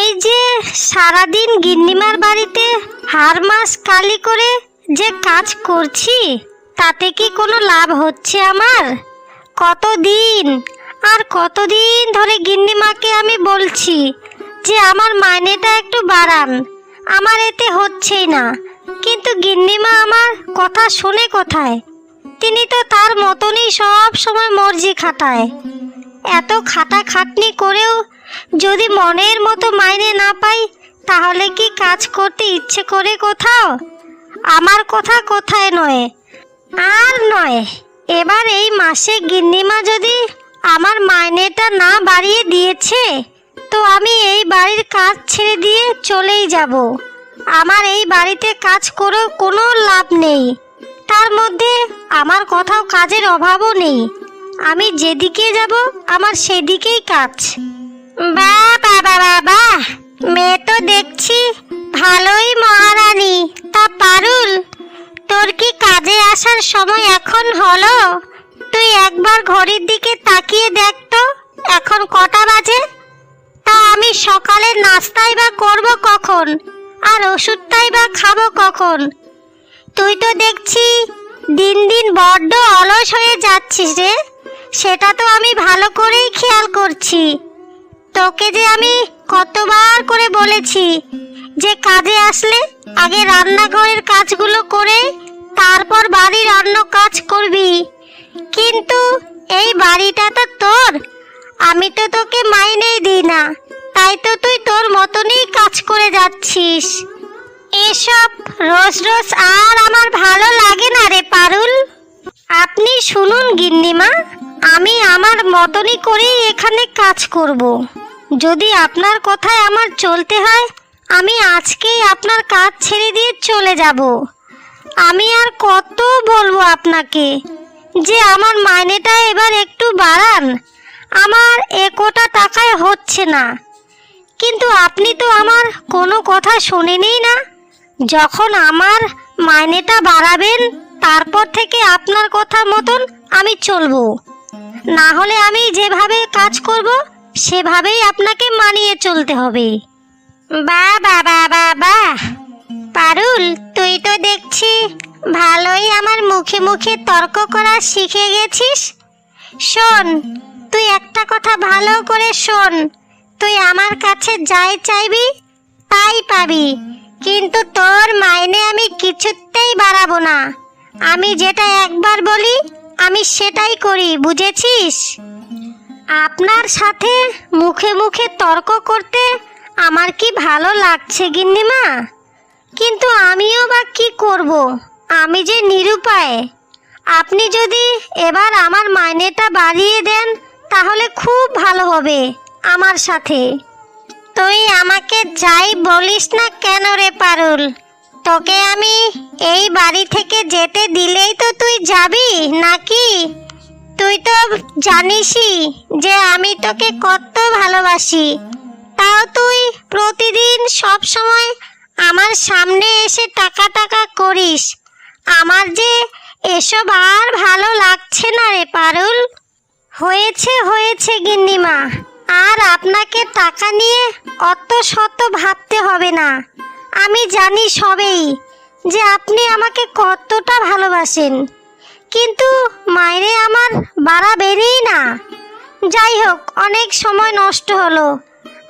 এই যে সারাদিন গিন্নিমার বাড়িতে হার মাস কালি করে যে কাজ করছি, তাতে কি কোনো লাভ হচ্ছে আমার? কতদিন আর কতদিন ধরে গিন্নিমাকে আমি বলছি যে আমার মাইনেটা একটু বাড়ান, আমার এতে হচ্ছেই না। কিন্তু গিন্নিমা আমার কথা শোনে কোথায়? তিনি তো তার মতনই সব সময় মর্জি খাটায়। এত খাটা খাটনি করেও যদি মনের মতো মাইনে না পাই, তাহলে কি কাজ করতে ইচ্ছে করে কোথাও? আমার কথা কোথায় নয়, আর নয়, এবার এই মাসে গিন্নিমা যদি আমার মাইনেটা না বাড়িয়ে দিয়েছে, তো আমি এই বাড়ির কাজ ছেড়ে দিয়ে চলেই যাব। আমার এই বাড়িতে কাজ করেও কোনো লাভ নেই। তার মধ্যে আমার কোথাও কাজের অভাবও নেই। আমি যেদিকে যাব, আমার সেদিকেই কাজ। বা বাবা বাবা মেয়ে তো দেখছি ভালোই মহারানী। তা পারুল, তোর কি কাজে আসার সময় এখন হলো? তুই একবার ঘড়ির দিকে তাকিয়ে দেখ তো, এখন কটা বাজে? তা আমি সকালের নাস্তাই বা করব কখন? আর ওষুধটাই বা খাব কখন? তুই তো দেখছি দিন দিন বড্ড অলস হয়ে যাচ্ছিস রে। সেটা তো আমি ভালো করেই খেয়াল করছি। তোকে যে আমি কতবার করে বলেছি যে কাজে আসলে আগে রান্নাঘরের কাজগুলো করে তারপর বাড়ির অন্য কাজ করবি। কিন্তু এই বাড়িটা তো তোর। আমি তো তোকে মাইনেই দিই না। তাই তো তুই তোর মতনই কাজ করে যাচ্ছিস। এসব রোজ রোজ আর আমার ভালো লাগে না রে পারুল। আপনি শুনুন গিন্নিমা, আমি আমার মতনই করেই এখানে কাজ করব। যদি আপনার কথায় আমার চলতে হয়, আমি আজকেই আপনার কাজ ছেড়ে দিয়ে চলে যাব। আমি আর কত বলব আপনাকে যে আমার মাইনেটা এবার একটু বাড়ান। আমার এ কোটা টাকায় হচ্ছে না। কিন্তু আপনি তো আমার কোনো কথা শোনেনই না। যখন আমার মাইনেটা বাড়াবেন, তারপর থেকে আপনার কথা মতন আমি চলবো। না হলে আমি যেভাবে কাজ করব, সেভাবেই আপনাকে মানিয়ে চলতে হবে। বা বা বা বা বা। পারুল, তুই তো দেখছি ভালোই আমার মুখে মুখে তর্ক করা শিখে গেছিস। শোন, তুই একটা কথা ভালো করে শোন। তুই আমার কাছে যাই চাইবি, তাই পাবি। কিন্তু তোর মাইনে আমি কিছুতেই বাড়াবো না। আমি যেটা একবার বলি, আমি সেটাই করি, বুঝেছিস? আপনার সাথে মুখে মুখে তর্ক করতে আমার কি ভালো লাগছে, গিন্নিমা? কিন্তু আমিও বা কি করব? আমি যে নিরুপায়। আপনি যদি এবার আমার মাইনেটা বাড়িয়ে দেন, তাহলে খুব ভালো হবে আমার সাথে। তুই আমাকে যাই বলিস না কেন রে পারুল? তোকে আমি এই বাড়ি থেকে যেতে দিলেই তো তুই যাবি, নাকি? তুই তো জানিসই যে আমি তোকে কত ভালোবাসি। তাও তুই প্রতিদিন সব সময় আমার সামনে এসে টাকা টাকা করিস। আমার যে এসব আর ভালো লাগছে না রে পারুল। হয়েছে হয়েছে গিন্নিমা। আর আপনাকে টাকা নিয়ে অত শত ভাবতে হবে না। আমি জানি সবেই যে আপনি আমাকে কতটা ভালোবাসেন। কিন্তু মাইনে আমার বাড়া বাড়াবেনই না। যাই হোক, অনেক সময় নষ্ট হলো।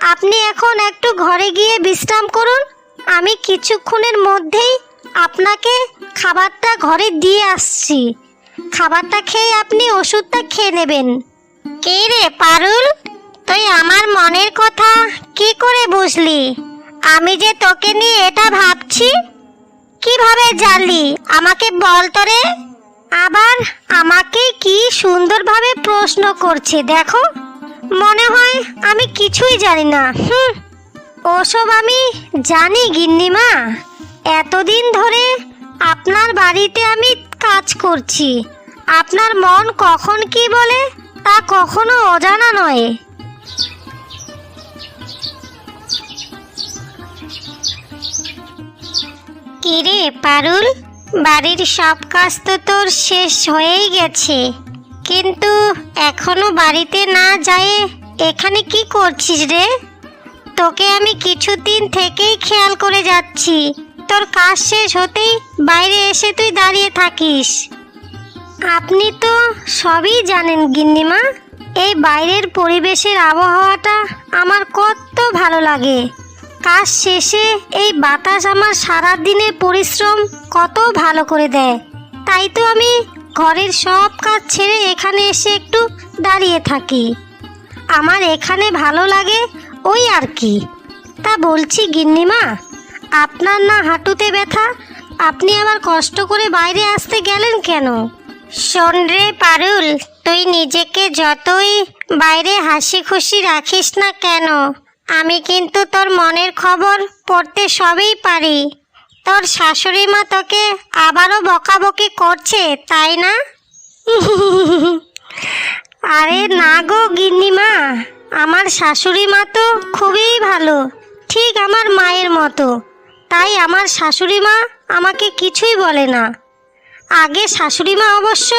আপনি এখন একটু ঘরে গিয়ে বিশ্রাম করুন। আমি কিছুক্ষণের মধ্যেই আপনাকে খাবারটা ঘরে দিয়ে আসছি। খাবারটা খেয়ে আপনি ওষুধটা খেয়ে নেবেন। কে রে, পারুল? তুই আমার মনের কথা কি করে বুঝলি? আমি যে তোকে নিয়ে এটা ভাবছি, কীভাবে জানলি? আমাকে বল তো রে। আবার আমাকে কি সুন্দরভাবে প্রশ্ন করছে, দেখো। মনে হয় আমি কিছুই জানি না। হুম, ওসব আমি জানি, গিন্নিমা। এতদিন ধরে আপনার বাড়িতে আমি কাজ করছি। আপনার মন কখন কি বলে, তা কখনো অজানা নয়। কিরে পারুল? বাড়ির সব কাজ তো তোর শেষ হয়েই গেছে। কিন্তু এখনও বাড়িতে না যায় এখানে কি করছিস রে? তোকে আমি কিছুদিন থেকেই খেয়াল করে যাচ্ছি। তোর কাজ শেষ হতেই বাইরে এসে তুই দাঁড়িয়ে থাকিস। আপনি তো সবই জানেন গিন্নিমা, এই বাইরের পরিবেশের আবহাওয়াটা আমার কত ভালো লাগে। কাজ শেষে এই বাতাস আমার সারা দিনের পরিশ্রম কত ভালো করে দেয়। তাই তো আমি ঘরের সব কাজ ছেড়ে এখানে এসে একটু দাঁড়িয়ে থাকি। আমার এখানে ভালো লাগে ওই আর কি। তা বলছি, গিন্নিমা, আপনার না হাঁটুতে ব্যথা? আপনি আবার কষ্ট করে বাইরে আসতে গেলেন কেন? শোন রে পারুল, তুই নিজেকে যতই বাইরে হাসি খুশি রাখিস না কেন আমি কিন্তু তোর মনের খবর পড়তে সবই পারি। তোর শাশুড়ি মা তোকে আবারও বকাবকি করছে, তাই না? আরে না গো গিন্নিমা, আমার শাশুড়ি মা তো খুবই ভালো, ঠিক আমার মায়ের মতো। তাই আমার শাশুড়ি মা আমাকে কিছুই বলে না। আগে শাশুড়ি মা অবশ্য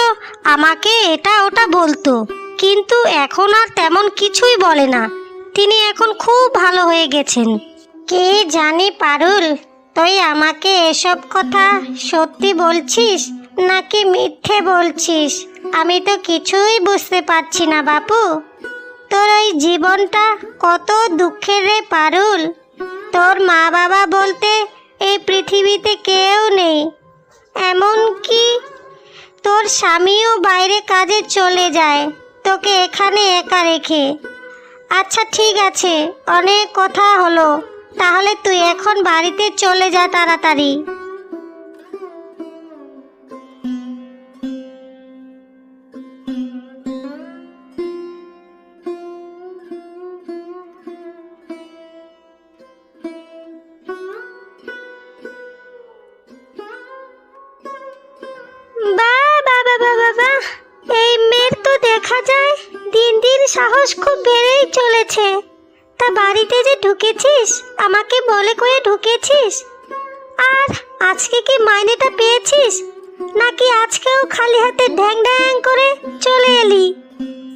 আমাকে এটা ওটা বলতো, কিন্তু এখন আর তেমন কিছুই বলে না। তিনি এখন খুব ভালো হয়ে গেছেন। কে জানি পারুল, তুই আমাকে এসব কথা সত্যি বলছিস নাকি মিথ্যে বলছিস? আমি তো কিছুই বুঝতে পারছি না বাপু। তোর ওই জীবনটা কত দুঃখের রে পারুল। তোর মা বাবা বলতে এই পৃথিবীতে কেউ নেই। এমন কি? তোর স্বামীও বাইরে কাজে চলে যায়, তোকে এখানে একা রেখে। আচ্ছা ঠিক আছে। অনেক কথা হলো। তাহলে তুই এখন বাড়িতে চলে যা তাড়াতাড়ি। চলেছে তা বাড়িতে যে ঢুকেছিস, আমাকে বলে কয়ে ঢুকেছিস? আর আজকে কি মাইনেটা পেয়েছিস? নাকি আজকেও খালি হাতে ঢ্যাং ঢ্যাং করে চলে এলি?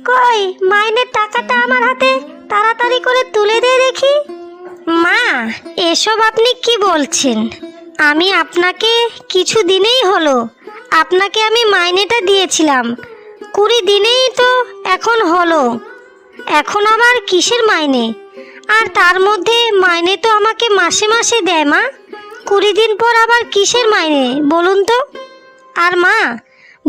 কই, মাইনের টাকাটা আমার হাতে তাড়াতাড়ি করে তুলে দে দেখি। মা, এসব আপনি কি বলছেন? আমি আপনাকে কিছু দিনেই হলো। আপনাকে আমি মাইনেটা দিয়েছিলাম। কুড়ি দিনেই তো এখন হলো। এখন আবার কিসের মাইনে? আর তার মধ্যে মাইনে তো আমাকে মাসে মাসে দেয় মা। কুড়ি দিন পর আবার কিসের মাইনে, বলুন তো? আর মা,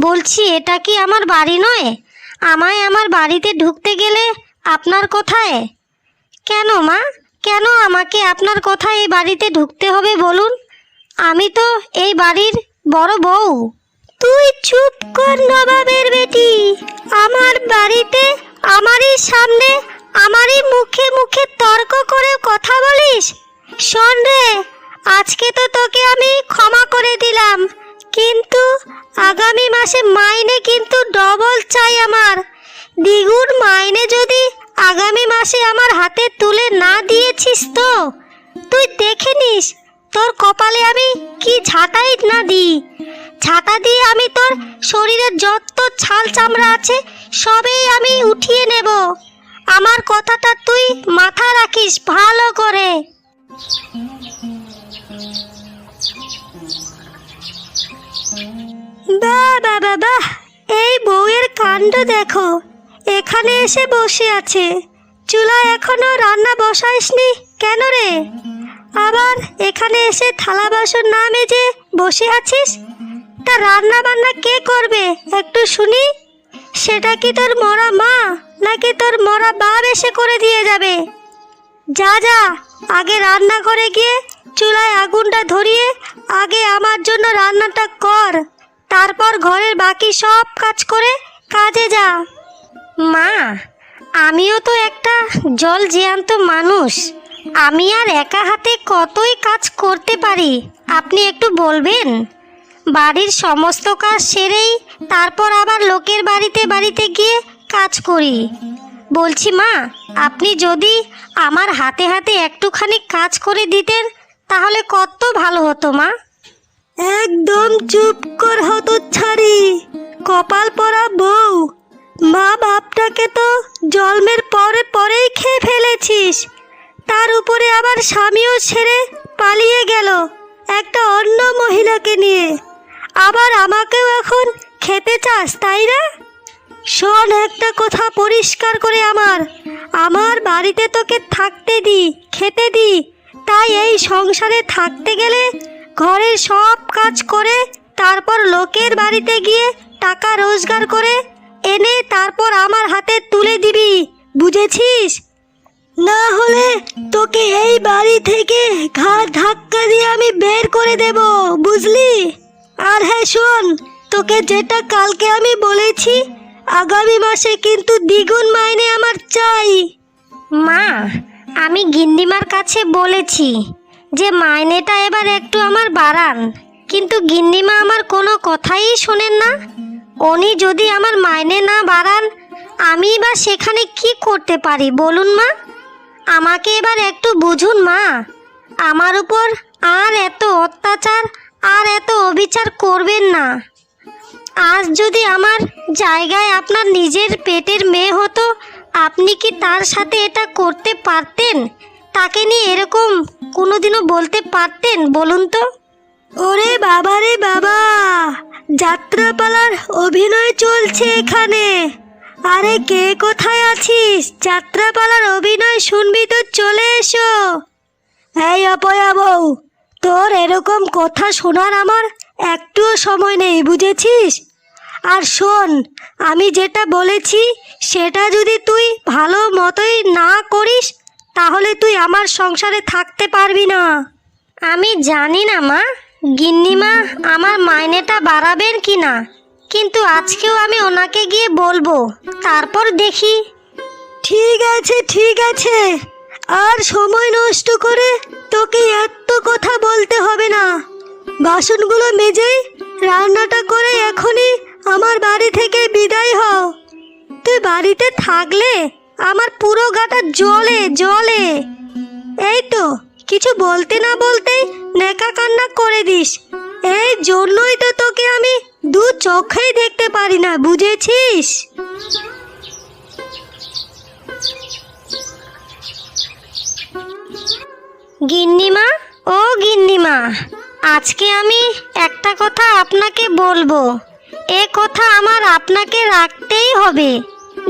বলছি, এটা কি আমার বাড়ি নয়? আমায় আমার বাড়িতে ঢুকতে গেলে আপনার কোথায়? কেন মা? কেন আমাকে আপনার কোথায় এই বাড়িতে ঢুকতে হবে বলুন? আমি তো এই বাড়ির বড় বউ। তুই চুপ কর নবাবের বেটি। আমার বাড়িতে আমারই সামনে, আমারই মুখে মুখে তর্ক করে কথা বলিস? শোন রে, আজকে তো তোকে আমি ক্ষমা করে দিলাম। কিন্তু আগামী মাসে মাইনে কিন্তু ডবল চাই আমার। দ্বিগুণ মাইনে যদি আগামী মাসে আমার হাতে তুলে না দিয়েছিস তো? তুই দেখে নিস, তোর কপালে আমি কি ঝাঁটাই না দিই। ছাতা দিয়ে আমি তোর শরীরের যত ছাল চামড়া আছে সবেই আমি উঠিয়ে নেব। আমার কথাটা তুই মাথা রাখিস ভালো করে। বাহ বাবা এই বউয়ের কাণ্ড দেখো। এখানে এসে বসে আছে। চুলা এখনও রান্না বসাইসনি কেন রে? আবার এখানে এসে থালা বাসন না মেজে বসে আছিস? তা রান্না বান্না কে করবে? একটু শুনি। সেটা কি তোর মরা মা, নাকি তোর মরা বাপ এসে করে দিয়ে যাবে? যা যা, আগে রান্না করে গিয়ে চুলায় আগুনটা ধরিয়ে আগে আমার জন্য রান্নাটা কর। তারপর ঘরের বাকি সব কাজ করে কাজে যা। মা, আমিও তো একটা জল জ্যান্ত মানুষ। আমি আর একা হাতে কতই কাজ করতে পারি, আপনি একটু বলবেন? বাড়ির সমস্ত কাজ সেরেই তারপর আবার লোকের বাড়িতে বাড়িতে গিয়ে কাজ করি। বলছি, মা, আপনি যদি আমার হাতে হাতে একটুখানি কাজ করে দিতেন, তাহলে কত ভালো হতো, মা? একদম চুপ কর হতো ছাড়ি কপাল পরা বউ। মা বাপটাকে তো জন্মের পরে পরেই খেয়ে ফেলেছিস। তার উপরে আবার স্বামীও ছেড়ে পালিয়ে গেল একটা অন্য মহিলাকে নিয়ে। আবার আমাকেও এখন খেতে চাস, তাই না? শোন, একটা কথা পরিষ্কার করে আমার। আমার বাড়িতে তোকে থাকতে দি, খেতে দি। তাই এই সংসারে থাকতে গেলে ঘরের সব কাজ করে, তারপর লোকের বাড়িতে গিয়ে টাকা রোজগার করে, এনে তারপর আমার হাতে তুলে দিবি। বুঝেছিস? না হলে তোকে এই বাড়ি থেকে ঘাড় ধাক্কা দিয়ে আমি বের করে দেব, বুঝলি? আর হ্যাঁ শোন, তোকে যেটা কালকে আমি বলেছি, আগামী মাসে কিন্তু দ্বিগুণ মাইনে আমার চাই। মা, আমি গিন্নিমার কাছে বলেছি যে মাইনেটা এবার একটু আমার বাড়ান, কিন্তু গিন্নিমা আমার কোনো কথাই শোনেন না। উনি যদি আমার মাইনে না বাড়ান, আমি বা সেখানে কি করতে পারি বলুন মা? আমাকে এবার একটু বুঝুন মা, আমার উপর আর এত অত্যাচার আর এত অবিচার করবেন না। আজ যদি আমার জায়গায় আপনার নিজের পেটের মেয়ে হতো, আপনি কি তার সাথে এটা করতে পারতেন? তাকে নিয়ে এরকম কোনোদিনও বলতে পারতেন, বলুন তো? ওরে বাবা রে বাবা! যাত্রাপালার অভিনয় চলছে এখানে। আরে কে কোথায় আছিস? যাত্রাপালার অভিনয় শুনবি তো, চলে এসো। এই অপয়া বউ তোর এরকম কথা শোনার আমার একটুও সময় নেই, বুঝেছিস? আর শোন, আমি যেটা বলেছি, সেটা যদি তুই ভালো মতোই না করিস, তাহলে তুই আমার সংসারে থাকতে পারবি না। আমি জানি না মা, গিন্নিমা আমার মাইনেটা বাড়াবেন কি না, কিন্তু আজকেও আমি ওনাকে গিয়ে বলব, তারপর দেখি। ঠিক আছে ঠিক আছে। আর সময় নষ্ট করে তোকে এত বলতে হবে না। বাসনগুলো মেজেই রান্নাটা করে এখনই আমার বাড়ি থেকে বিদায় হও। তুই বাড়িতে থাকলে আমার পুরো গাটা জলে জলে এই তো, কিছু বলতে না বলতেই নেকা কান্না করে দিস। এই জন্যই তো তোকে আমি দু চোখেই দেখতে পারি না, বুঝেছিস? গিন্নিমা? ও গিন্নিমা, আজকে আমি একটা কথা আপনাকে বলব। এ কথা আমার আপনাকে রাখতেই হবে।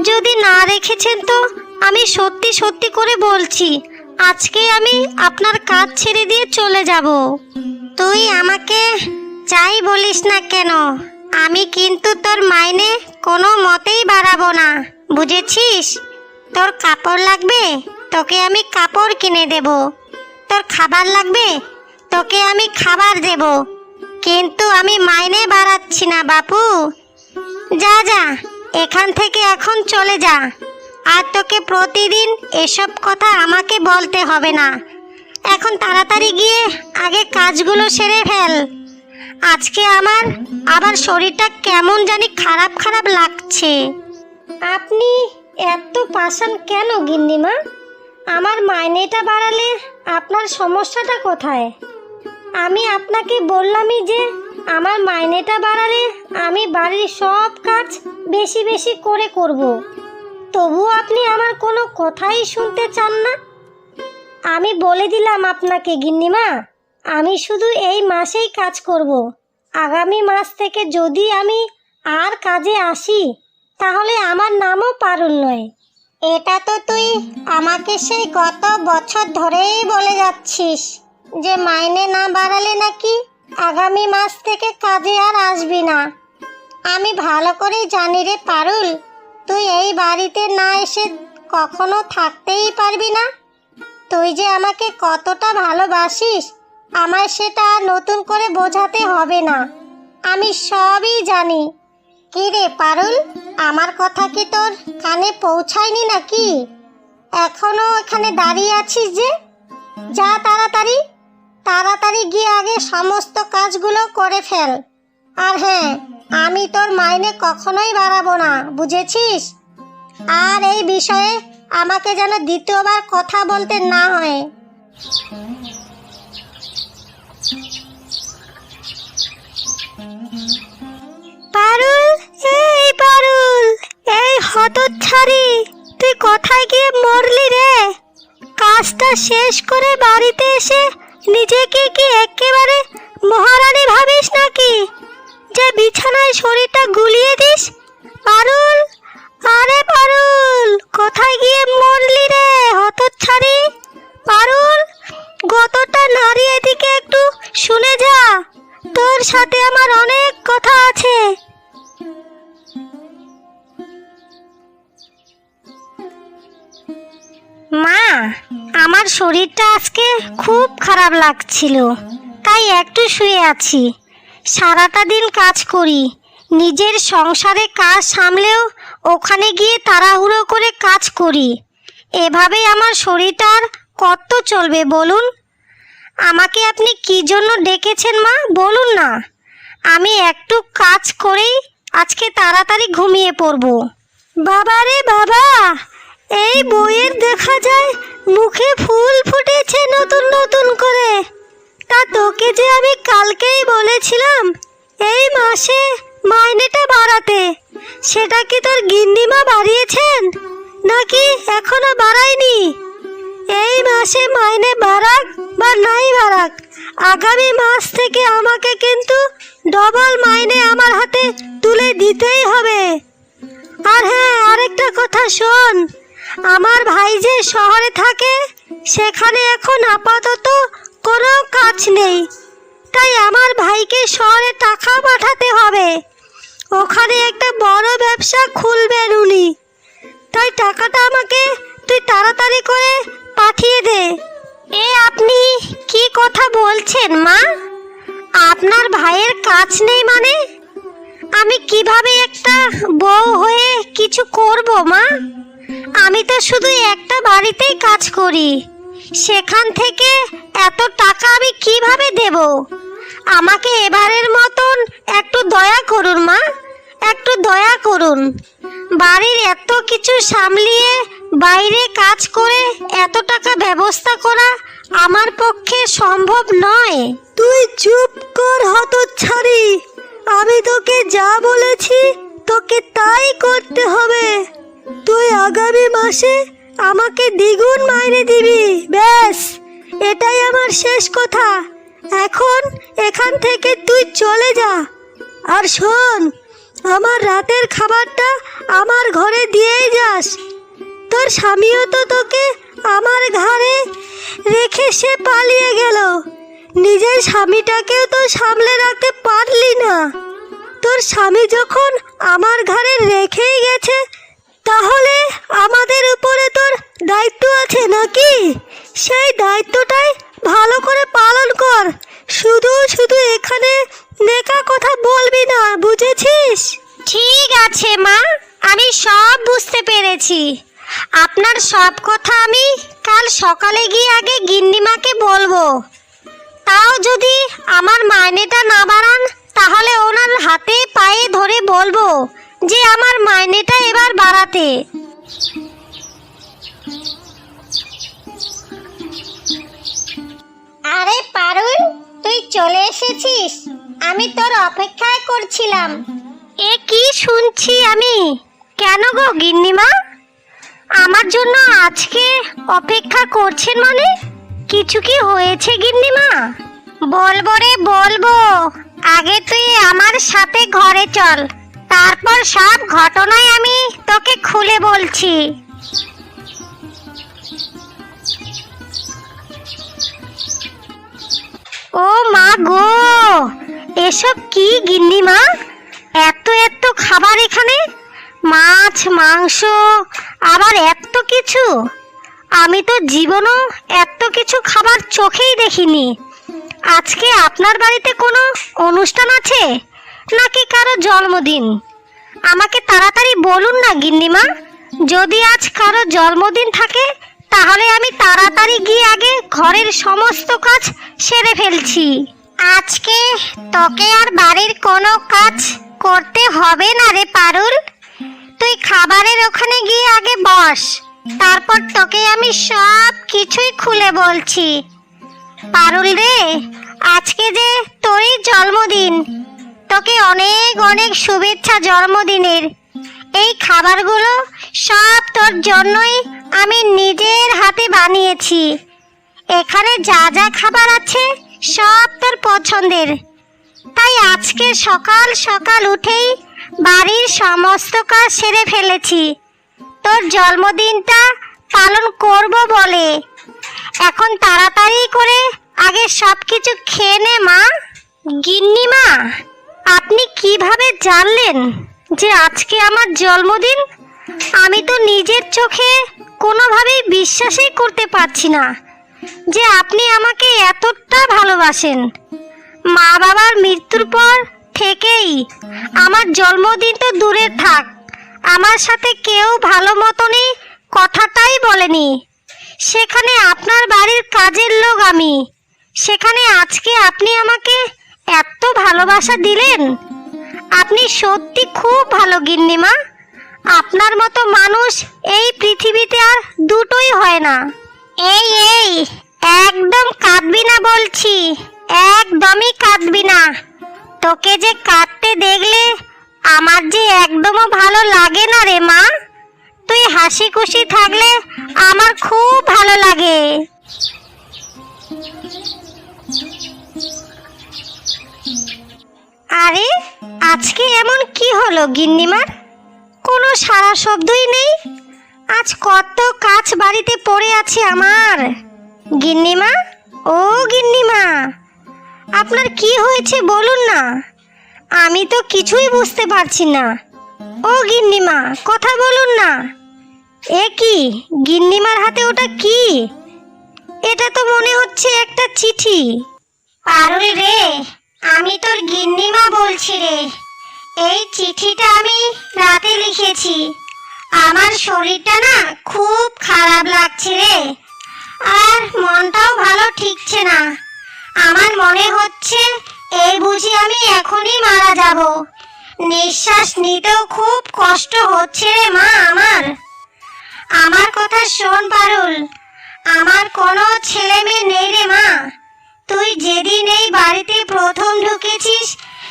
যদি না রেখেছেন তো আমি সত্যি সত্যি করে বলছি, আজকে আমি আপনার কাজ ছেড়ে দিয়ে চলে যাব। তুই আমাকে যাই বলিস না কেন, আমি কিন্তু তোর মাইনে কোনো মতেই বাড়াবো না, বুঝেছিস? তোর কাপড় লাগবে, তোকে আমি কাপড় কিনে দেব। তোর খাবার লাগবে? তোকে আমি খাবার দেব। কিন্তু আমি মাইনে বাড়াচ্ছি না, বাপু। যা যা, এখান থেকে এখন চলে যা। আর তোকে প্রতিদিন এসব কথা আমাকে বলতে হবে না। এখন তাড়াতাড়ি গিয়ে আগে কাজগুলো সেরে ফেল। আজকে আমার আবার শরীরটা কেমন জানি খারাপ খারাপ লাগছে। আপনি এত পাষাণ কেন গিন্নিমা? আমার মাইনেটা বাড়ালে আপনার সমস্যাটা কোথায়? আমি আপনাকে বললামই যে, আমার মাইনেটা বাড়ালে আমি বাড়ির সব কাজ বেশি বেশি করে করব। তবুও আপনি আমার কোনো কথাই শুনতে চান না। আমি বলে দিলাম আপনাকে, গিন্নিমা, আমি শুধু এই মাসেই কাজ করব। আগামী মাস থেকে যদি আমি আর কাজে আসি, তাহলে আমার নামও পারুল নয়। এটা তো তুই আমাকে সেই গত বছর ধরেই বলে যাচ্ছিস যে মাইনে না বাড়ালে নাকি আগামী মাস থেকে কাজে আর আসবি না। আমি ভালো করেই জানি রে পারুল, তুই এই বাড়িতে না এসে কখনো থাকতেই পারবি না। তুই যে আমাকে কতটা ভালোবাসিস আমার সেটা নতুন করে বোঝাতে হবে না। আমি সবই জানি। কি রে পারুল? আমার কথা কি তোর কানে পৌঁছায়নি নাকি? এখনও এখানে দাঁড়িয়ে আছিস যে? যা তাড়াতাড়ি তাড়াতাড়ি গিয়ে আগে সমস্ত কাজগুলো করে ফেল। আর হ্যাঁ আমি তোর মাইনে কখনোই বাড়াবো না, বুঝেছিস? আর এই বিষয়ে আমাকে যেন দ্বিতীয়বার কথা বলতে না হয়। পারুল! এই পারুল, এই হতচ্ছাড়ি তুই কোথায় গিয়ে মরলি রে? কাজটা শেষ করে বাড়িতে এসে নিজেকে কি একেবারে মহারানী ভাবিস নাকি? যে বিছানায় শরীরটা গুলিয়ে দিস? পারুল, আরে পারুল, কোথায় গিয়ে মরলি রে হতচ্ছাড়ি পারুল, গতটা নারী এদিকে একটু শুনে যা। তোর সাথে আমার অনেক কথা আছে। মা, আমার শরীরটা আজকে খুব খারাপ লাগছিল, তাই একটু শুয়ে আছি। সারাটা দিন কাজ করি, নিজের সংসারে কাজ সামলেও ওখানে গিয়ে তাড়াহুড়ো করে কাজ করি। এভাবেই আমার শরীরটার কত চলবে বলুন? আমাকে আপনি কি জন্য ডেকেছেন মা, বলুন না। আমি একটু কাজ করেই আজকে তাড়াতাড়ি ঘুমিয়ে পড়ব। বাবা রে বাবা! এই বইয়ের দেখা যায় মুখে ফুল ফুটেছে নতুন নতুন করে। তা তোকে যে আমি কালকেই বলেছিলাম, এই মাসে মাইনেটা বাড়াতে, সেটা কি তোর গিন্নিমা বাড়িয়েছেন, নাকি এখনও বাড়ায়নি? এই মাসে মাইনে বাড়াক বা নাই বাড়াক, আগামী মাস থেকে আমাকে কিন্তু ডবল মাইনে আমার হাতে তুলে দিতেই হবে। আর হ্যাঁ আরেকটা কথা শোন আমার ভাই যে শহরে থাকে, সেখানে এখন আপাতত কোনো কাজ নেই। তাই আমার ভাইকে শহরে টাকা পাঠাতে হবে। ওখানে একটা বড় ব্যবসা খুলবেন উনি। তাই টাকাটা আমাকে তুই তাড়াতাড়ি করে পাঠিয়ে দে। এ আপনি কি কথা বলছেন, মা? আপনার ভাইয়ের কাজ নেই মানে? আমি কীভাবে একটা বউ হয়ে কিছু করব, মা? আমি তো শুধু একটা বাড়িতেই কাজ করি। সেখান থেকে এত টাকা আমি কীভাবে দেব? আমাকে এবারের মতন একটু দয়া করুন, মা। একটু দয়া করুন। বাড়ির এত কিছু সামলিয়ে, বাইরে কাজ করে এত টাকা ব্যবস্থা করা আমার পক্ষে সম্ভব নয়। তুই চুপ কর, হতচ্ছাড়ি। আমি তোকে যা বলেছি, তোকে তাই করতে হবে। তুই আগামী মাসে আমাকে দ্বিগুণ মাইনে দিবি, ব্যাস। এটাই আমার শেষ কথা। এখন এখান থেকে তুই চলে যা। আর শোন, আমার রাতের খাবারটা আমার ঘরে দিয়েই যাস। তোর স্বামীও তো তোকে আমার ঘাড়ে রেখে সে পালিয়ে গেল। নিজের স্বামীটাকেও তো সামলে রাখতে পারলি না। তোর স্বামী যখন আমার ঘাড়ে রেখেই গেছে তাহলে আমাদের উপরে তোর দায়িত্ব আছে নাকি? সেই দায়িত্বটাই ভালো করে পালন কর। শুধু শুধু এখানে নেকা কথা বলবি না, বুঝেছিস? ঠিক আছে, মা। আমি সব বুঝতে পেরেছি। আপনার সব কথা আমি কাল সকালে গিয়ে আগে গিন্নিমাকে বলব। তাও যদি আমার মাইনেটা না বাড়ান, তাহলে ওনার হাতে পায়ে ধরে বলব। যে আমার মাইনেটা এবার বাড়াতে। আরে পারুল, তুই চলে এসেছিস? আমি তোর অপেক্ষায় করছিলাম। এ কি শুনছি আমি? কেন গো গিন্নিমা? আমার জন্য আজকে অপেক্ষা করছেন মানে? কিছু কি হয়েছে গিন্নিমা? বলব রে, বলব। আগে তুই আমার সাথে ঘরে চল। তারপর সব ঘটনাই আমি তোকে খুলে বলছি। ও মা গো, এসব কি গিন্নি মা? এত এত খাবার এখানে? মাছ, মাংস, আবার এত কিছু? আমি তো জীবনও এত কিছু খাবার চোখেই দেখিনি। আজকে আপনার বাড়িতে কোনো অনুষ্ঠান আছে? নাকি কারও জন্মদিন? আমাকে তাড়াতাড়ি বলুন না, গিন্নিমা। যদি আজ কারও জন্মদিন থাকে, তাহলে আমি তাড়াতাড়ি গিয়ে আগে ঘরের সমস্ত কাজ সেরে ফেলছি। আজকে তোকে আর বাড়ির কোনো কাজ করতে হবে না রে পারুল। তুই খাবারের ওখানে গিয়ে আগে বস, তারপর তোকে আমি সব কিছুই খুলে বলছি। পারুল রে, আজকে যে তোরই জন্মদিন তোকে অনেক অনেক শুভেচ্ছা জন্মদিনের। এই খাবারগুলো সব তোর জন্যই আমি নিজের হাতে বানিয়েছি। এখানে যা যা খাবার আছে সব তোর পছন্দের। তাই আজকে সকাল সকাল উঠেই বাড়ির সমস্ত কাজ সেরে ফেলেছি। তোর জন্মদিনটা পালন করব বলে। এখন তাড়াতাড়ি করে আগে সব কিছু খেয়ে নে মা। গিন্নিমা। আপনি কীভাবে জানলেন যে আজকে আমার জন্মদিন? আমি তো নিজের চোখে কোনোভাবেই বিশ্বাসই করতে পারছি না যে আপনি আমাকে এতটা ভালোবাসেন। মা বাবার মৃত্যুর পর থেকেই আমার জন্মদিন তো দূরে থাক, আমার সাথে কেউ ভালো মতনই কথাটাই বলেনি। সেখানে আপনার বাড়ির কাজের লোক আমি, সেখানে আজকে আপনি আমাকে এত ভালোবাসা দিলেন? আপনি সত্যি খুব ভালো গিন্নিমা। আপনার মতো মানুষ এই পৃথিবীতে আর দুটোই হয় না। এই এই, একদম কাঁদবি না বলছি। একদমই কাঁদবি না। তোকে যে কাঁদতে দেখলে আমার যে একদমও ভালো লাগে না রে মা। তুই হাসি খুশি থাকলে আমার খুব ভালো লাগে। আরে, আজকে এমন কি হলো গিন্নিমার? কোনো সারা শব্দই নেই। আজ কত কাজ বাড়িতে পড়ে আছে আমার। গিন্নিমা, ও গিন্নিমা, আপনার কি হয়েছে বলুন না। আমি তো কিছুই বুঝতে পারছি না। ও গিন্নিমা, কথা বলুন না। এ কি, গিন্নিমার হাতে ওটা কি? এটা তো মনে হচ্ছে একটা চিঠি। পারুল রে আমি তোর গিন্নিমা বলছি রে। এই চিঠিটা আমি রাতে লিখেছি। আমার শরীরটা না খুব খারাপ লাগছে রে। আর মনটাও ভালো ঠিকছে না। আমার মনে হচ্ছে এই বুঝি আমি এখনই মারা যাব। নিঃশ্বাস নিতেও খুব কষ্ট হচ্ছে রে মা আমার। আমার কথা শোন পারুল। আমার কোনো ছেলে মেয়ে নেই রে মা। তুই যেদিন এই বাড়িতে প্রথম ঢুকেছিস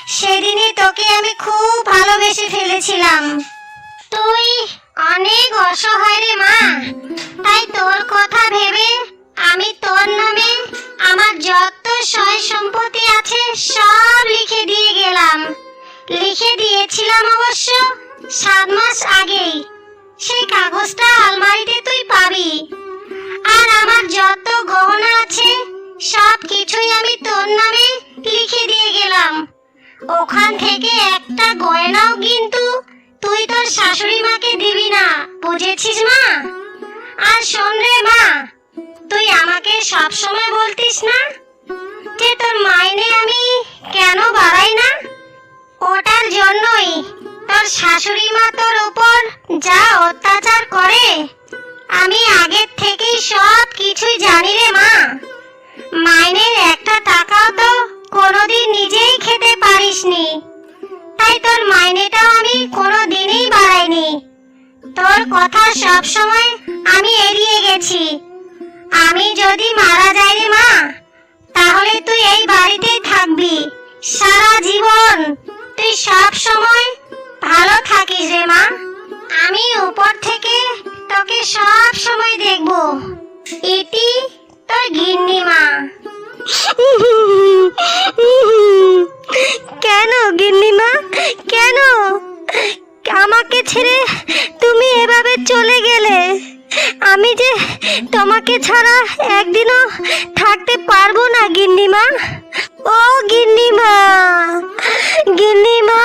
সেদিনে তোকে আমি খুব ভালোবেসে ফেলেছিলাম। তুই অনেক অসহায় রে মা। তাই তোর কথা ভেবে আমি তোর নামে আমার যত সয় সম্পত্তি আছে সব লিখে দিয়ে গেলাম। লিখে দিয়েছিলাম অবশ্য সাত মাস আগেই। সেই কাগজটা আলমারিতে তুই পাবি। আর আমার যত গহনা আছে সব কিছুই আমি তোর নামে লিখে দিয়ে গেলাম। ওখান থেকে একটা গয়নাও কিন্তু তুই তোর শাশুড়ি মাকে দিবি না, বুঝেছিস মা? আর শোন রে মা, তুই আমাকে সব সময় বলতিস না যে তোর মাইনে আমি কেন বাড়াই না? ওটার জন্যই তোর শাশুড়ি মা তোর উপর যা অত্যাচার করে, আমি আগের থেকেই সব কিছুই জানি রে মা। মাইনের একটা টাকাও তো কোনোদিন নিজেই খেতে পারিসনি। তাই তোর মাইনেটাও আমি কোনোদিনই বাড়াইনি। তোর কথা সব সময় আমি এড়িয়ে গেছি। আমি যদি মারা যাই রে মা, তাহলে তুই এই বাড়িতেই থাকবি, সারা জীবন। তুই সব সময় ভালো থাকিস রে মা। আমি উপর থেকে তোকে সব সময় দেখব। এটি তোর গিন্নি মা কেন গিন্নি মা কেন? আমাকে ছেড়ে তুমি এভাবে চলে গেলে? আমি যে তোমাকে ছাড়া একদিনও থাকতে পারব না, গিন্নিমা। ও গিন্নিমা গিন্নিমা।